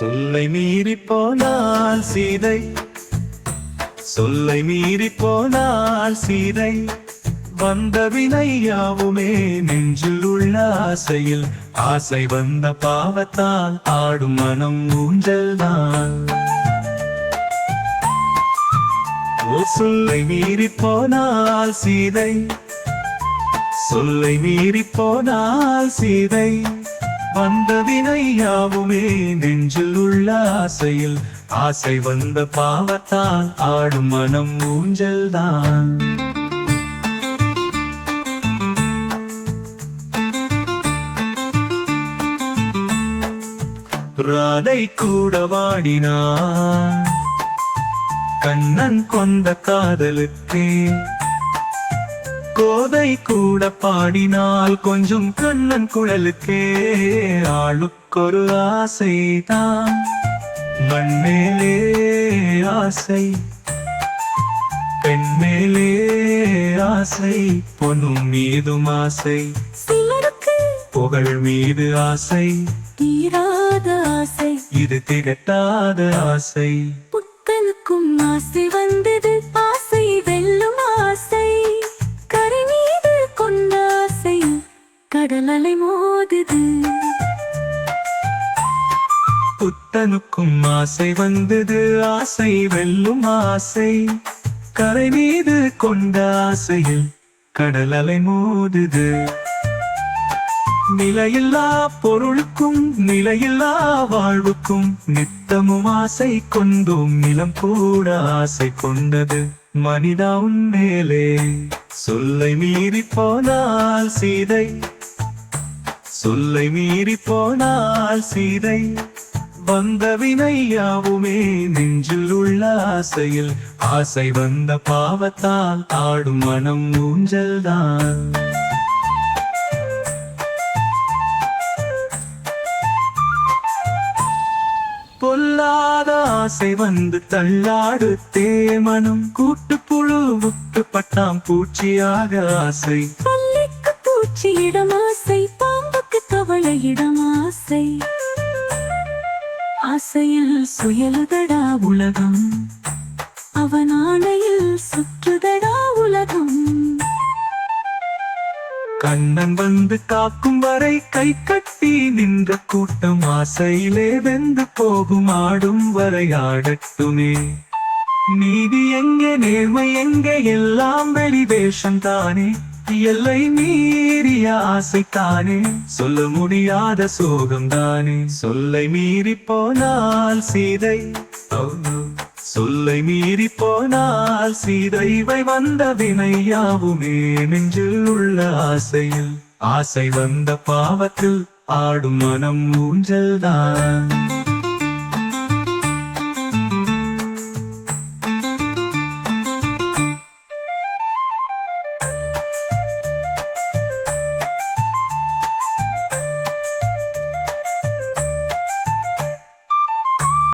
சொல்லை மீறி போனால் சீதை. சொல்லை மீறி போனால் சீதை. வந்த வினையாவுமே நெஞ்சில் உள்ள ஆசையில். ஆசை வந்த பாவத்தால் ஆடும் மனம் ஊஞ்சல் தான். சொல்லை மீறி போனால் சீதை. சொல்லை மீறி போனால் சீதை. வந்த வினை யாவுமே நெஞ்சில் உள்ள ஆசையில். ஆசை வந்த பாவத்தால் ஆடும் மனம் ஊஞ்சல் தான் ராதை கூட வாடினான். கண்ணன் கொண்ட காதலுக்கே கோதை கூட பாடினால் கொஞ்சம் கண்ணன் குழலுக்கே ஆளுக்கொரு ஆசைதான். மண்மேலே ஆசை பெண்மேலே ஆசை பொண்ணும் மீதும் ஆசை புகழ் மீது ஆசை தீராத ஆசை இது திகட்டாத ஆசை. புத்தனுக்கும் ஆசை வந்தது ஆசை கடல் அலை மோதுது. புத்தனுக்கும் ஆசை வந்தது ஆசை வெல்லும் ஆசை. கரை மீது கொண்ட ஆசையில் கடல் அலை மோதுது. நிலையில்லா பொருளுக்கும் நிலையில்லா வாழ்வுக்கும் நித்தமும் ஆசை கொண்டோம். நிலம் கூட ஆசை கொண்டது மனிதா உன் மேலே. சொல்லை மீறி போனால் சீதை சொல்லை மீறி போனால் சீதை வந்த வினையாவுமே நெஞ்சில் உள்ள ஆசையில். ஆசை வந்த பாவத்தால் ஆடும் மனம் ஊஞ்சல் தான் பொல்லாத ஆசை வந்து தள்ளாடு தேமனம். கூட்டு புழு முட்டு பட்டாம் பூச்சியாக ஆசை. பள்ளிக்கு பூச்சியிடம் ஆசை அவளையிடம் ஆசை. ஆசையில் சுயலுதடா உலகம். அவன் ஆணையில் சுற்றுதடா உலகம். கண்ணன் வந்து காக்கும் வரை கை கட்டி நின்ற கூட்டம் ஆசையிலே வெந்து போகும் ஆடும் வரை ஆடட்டுமே. நீதி எங்கே நேர்மை எங்கே எல்லாம் வெளி வேஷம் தானே. எல்லை மீறிய ஆசைத்தானே. சொல்ல முடியாத சோகம்தானே. சொல்லை மீறி போனால் சீதை. சொல்லை மீறி போனால் சீதைவை வந்த வினையாவுமே நெஞ்சில் உள்ள ஆசையில். ஆசை வந்த பாவத்தில் ஆடும் மனம் ஊஞ்சல்தான்.